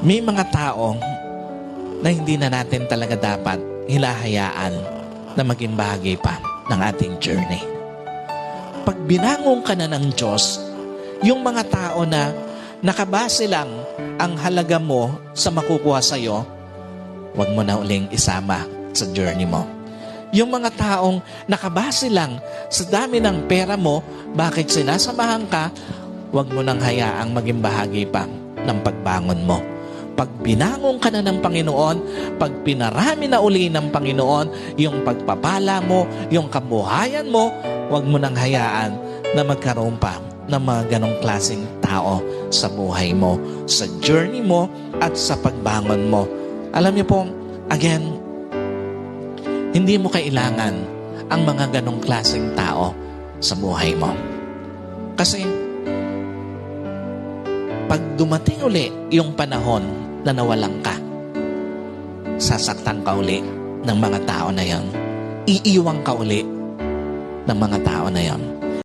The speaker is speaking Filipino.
May mga tao na hindi na natin talaga dapat hilahayaan na maging bahagi pa ng ating journey. Pag binangong ka na ng Diyos, yung mga tao na nakabase lang ang halaga mo sa makukuha sa'yo, huwag mo na uling isama sa journey mo. Yung mga taong nakabase lang sa dami ng pera mo, bakit sinasamahan ka, huwag mo nang hayaang maging bahagi pa ng pagbangon mo. Pag binangon ka na ng Panginoon, pag pinarami na uli ng Panginoon, yung pagpapala mo, yung kabuhayan mo, huwag mo nang hayaan na magkaroon pa ng mga ganong klaseng tao sa buhay mo, sa journey mo, at sa pagbangon mo. Alam niyo po, again, hindi mo kailangan ang mga ganong klaseng tao sa buhay mo. Kasi, pag dumating uli yung panahon na nawalan ka, sasaktan ka uli ng mga tao na yon. Iiwang ka uli ng mga tao na yon.